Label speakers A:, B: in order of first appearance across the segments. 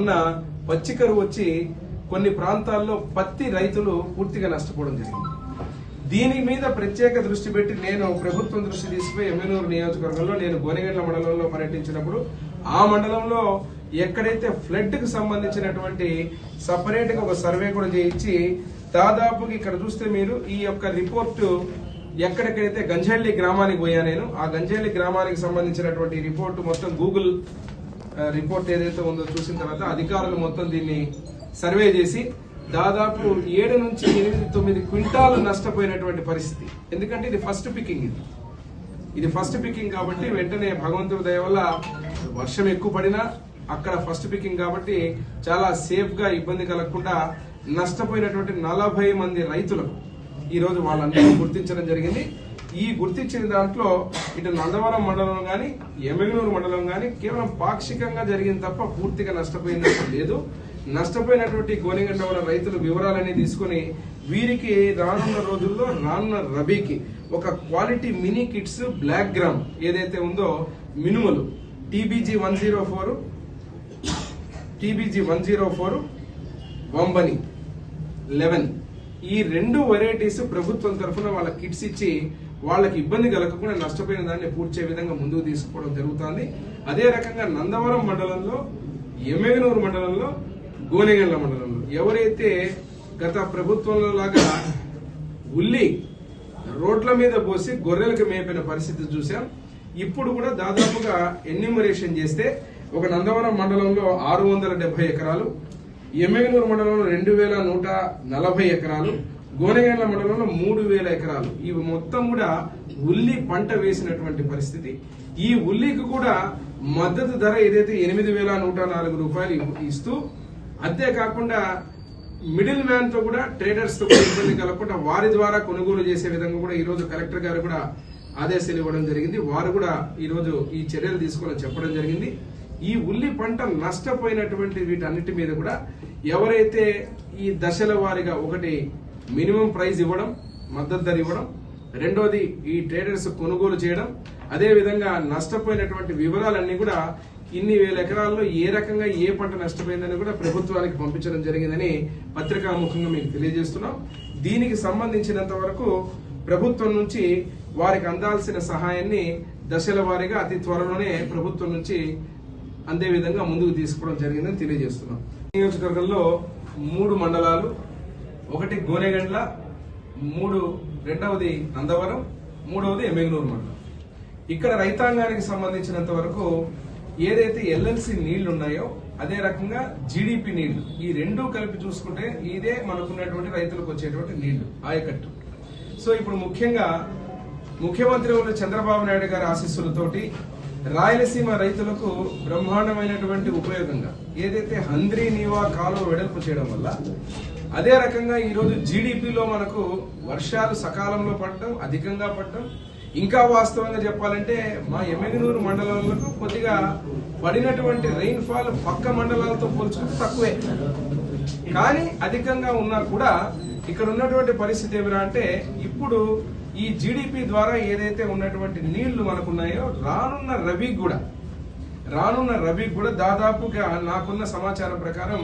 A: మొన్న పచ్చికరు వచ్చి కొన్ని ప్రాంతాల్లో పత్తి రైతులు పూర్తిగా నష్టపోవడం జరిగింది. దీని మీద ప్రత్యేక దృష్టి పెట్టి నేను ప్రభుత్వం దృష్టి తీసుకుపోయి ఎమ్మెనూరు నియోజకవర్గంలో నేను గోనెగండ్ల మండలంలో పర్యటించినప్పుడు ఆ మండలంలో ఎక్కడైతే ఫ్లడ్కు సంబంధించినటువంటి సపరేట్గా ఒక సర్వే కూడా చేయించి దాదాపుగా ఇక్కడ చూస్తే మీరు ఈ యొక్క రిపోర్టు ఎక్కడికైతే గంజల్లి గ్రామానికి పోయా నేను ఆ గంజల్లి గ్రామానికి సంబంధించినటువంటి రిపోర్టు మొత్తం గూగుల్ రిపోర్ట్ ఏదైతే ఉందో చూసిన తర్వాత అధికారులు మొత్తం దీన్ని సర్వే చేసి దాదాపు ఏడు నుంచి ఎనిమిది తొమ్మిది క్వింటాలు నష్టపోయినటువంటి పరిస్థితి. ఎందుకంటే ఇది ఫస్ట్ పికింగ్ ఇది. ఇది ఫస్ట్ పికింగ్ కాబట్టి వెంటనే భగవంతుడి దయ వల్ల వర్షం ఎక్కువ పడినా అక్కడ ఫస్ట్ పికింగ్ కాబట్టి చాలా సేఫ్గా ఇబ్బంది కలగకుండా నష్టపోయినటువంటి నలభై మంది రైతులకు ఈరోజు వాళ్ళందరూ గుర్తించడం జరిగింది. ఈ గుర్తించిన దాంట్లో ఇటు నందవరం మండలం గాని ఎమ్మెగనూరు మండలం గాని కేవలం పాక్షికంగా జరిగింది తప్ప పూర్తిగా నష్టపోయినట్టు లేదు. నష్టపోయినటువంటి గోనెగండవరం రైతుల వివరాలన్నీ తీసుకుని వీరికి రానున్న రోజుల్లో రానున్న రబీకి ఒక quality mini kits black gram ఏదైతే ఉందో మినుములు TBG one zero four TBG one zero four వంబని eleven. ఈ రెండు వెరైటీస్ ప్రభుత్వం తరఫున వాళ్ళ కిట్స్ ఇచ్చి వాళ్ళకి ఇబ్బంది కలగకుండా నష్టపోయిన దాన్ని పూడ్చే విధంగా ముందుకు తీసుకోవడం జరుగుతుంది. అదే రకంగా నందవరం మండలంలో ఎమ్మెగనూరు మండలంలో గోనెగండ్ల మండలంలో ఎవరైతే గత ప్రభుత్వంలో లాగా ఉల్లి రోడ్ల మీద పోసి గొర్రెలకు మేపిన పరిస్థితి చూసాం ఇప్పుడు కూడా దాదాపుగా ఎన్యూమరేషన్ చేస్తే ఒక నందవరం మండలంలో ఆరు వందల డెబ్బై ఎకరాలు ఎమ్మెగనూరు మండలంలో రెండు వేల నూట నలభై ఎకరాలు గోనెగండ్ల మండలంలో మూడు వేల ఎకరాలు. ఇవి మొత్తం కూడా ఉల్లి పంట వేసినటువంటి పరిస్థితి. ఈ ఉల్లికి కూడా మద్దతు ధర ఏదైతే ఎనిమిది వేల నూట నాలుగు రూపాయలు ఇస్తూ అంతేకాకుండా మిడిల్ మ్యాన్తో కూడా ట్రేడర్స్తో కూడా ఇబ్బంది కలగకుండా వారి ద్వారా కొనుగోలు చేసే విధంగా కూడా ఈ రోజు కలెక్టర్ గారు కూడా ఆదేశాలు ఇవ్వడం జరిగింది. వారు కూడా ఈరోజు ఈ చర్యలు తీసుకోవాలని చెప్పడం జరిగింది. ఈ ఉల్లి పంట నష్టపోయినటువంటి వీటన్నిటి మీద కూడా ఎవరైతే ఈ దశల వారీగా ఒకటి మినిమం ప్రైస్ ఇవ్వడం మద్దతు ధర ఇవ్వడం రెండోది ఈ ట్రేడర్స్ కొనుగోలు చేయడం అదేవిధంగా నష్టపోయినటువంటి వివరాలన్నీ కూడా ఇన్ని వేల ఎకరాల్లో ఏ రకంగా ఏ పంట నష్టపోయిందని కూడా ప్రభుత్వానికి పంపించడం జరిగిందని పత్రికాముఖంగా మీకు తెలియజేస్తున్నాం. దీనికి సంబంధించినంత వరకు ప్రభుత్వం నుంచి వారికి అందాల్సిన సహాయాన్ని దశల వారీగా అతి త్వరలోనే ప్రభుత్వం నుంచి అందే విధంగా ముందుకు తీసుకోవడం జరిగిందని తెలియజేస్తున్నాం. నియోజకవర్గంలో మూడు మండలాలు ఒకటి గోనెగండ్ల మూడు రెండవది నందవరం మూడవది ఎమ్మెగనూరు మండలం. ఇక్కడ రైతాంగానికి సంబంధించినంత వరకు ఏదైతే ఎల్ఎల్సి నీళ్ళు ఉన్నాయో అదే రకంగా జీడిపి నీళ్ళు. ఈ రెండు కలిపి చూసుకుంటే ఇదే మనకున్నటువంటి రైతులకు వచ్చేటువంటి నీళ్ళు ఆయకట్టు. సో ఇప్పుడు ముఖ్యంగా ముఖ్యమంత్రి ఉన్న చంద్రబాబు నాయుడు గారి ఆశీస్సులతోటి రాయలసీమ రైతులకు బ్రహ్మాండమైనటువంటి ఉపయోగంగా ఏదైతే హంద్రీ నీవా కాలువ వెడల్పు చేయడం వల్ల అదే రకంగా ఈరోజు జీడిపిలో మనకు వర్షాలు సకాలంలో పడటం అధికంగా పడటం. ఇంకా వాస్తవంగా చెప్పాలంటే మా ఎమ్మెగనూరు మండలాలకు కొద్దిగా పడినటువంటి రెయిన్ ఫాల్ పక్క మండలాలతో పోల్చుకుంటే తక్కువే. కానీ అధికంగా ఉన్నా కూడా ఇక్కడ ఉన్నటువంటి పరిస్థితి ఏమిరా అంటే ఇప్పుడు ఈ జీడిపి ద్వారా ఏదైతే ఉన్నటువంటి నీళ్ళు మనకున్నాయో రానున్న రబీకి కూడా రానున్న రబీకి కూడా దాదాపుగా నాకున్న సమాచారం ప్రకారం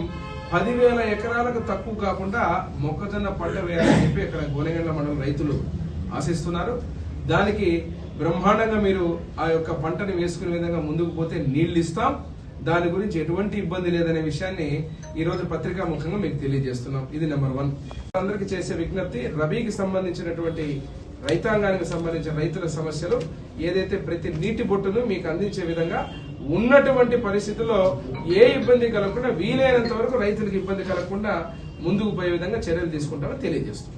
A: పదివేల ఎకరాలకు తక్కువ కాకుండా మొక్కజొన్న పంట వేయాలని చెప్పి ఇక్కడ గోనెగండ్ల మండలం రైతులు ఆశిస్తున్నారు. దానికి బ్రహ్మాండంగా మీరు ఆ యొక్క పంటని వేసుకునే విధంగా ముందుకు పోతే నీళ్ళు ఇస్తాం. దాని గురించి ఎటువంటి ఇబ్బంది లేదనే విషయాన్ని ఈరోజు పత్రికా ముఖంగా మీకు తెలియజేస్తున్నాం. ఇది నెంబర్ వన్. అందరికి చేసే విజ్ఞప్తి రబీకి సంబంధించినటువంటి రైతాంగానికి సంబంధించిన రైతుల సమస్యలు ఏదైతే ప్రతి నీటి బొట్టును మీకు అందించే విధంగా ఉన్నటువంటి పరిస్థితుల్లో ఏ ఇబ్బంది కలగకుండా వీలైనంత వరకు రైతులకు ఇబ్బంది కలగకుండా ముందుకు పోయే విధంగా చర్యలు తీసుకుంటామని తెలియజేస్తుంది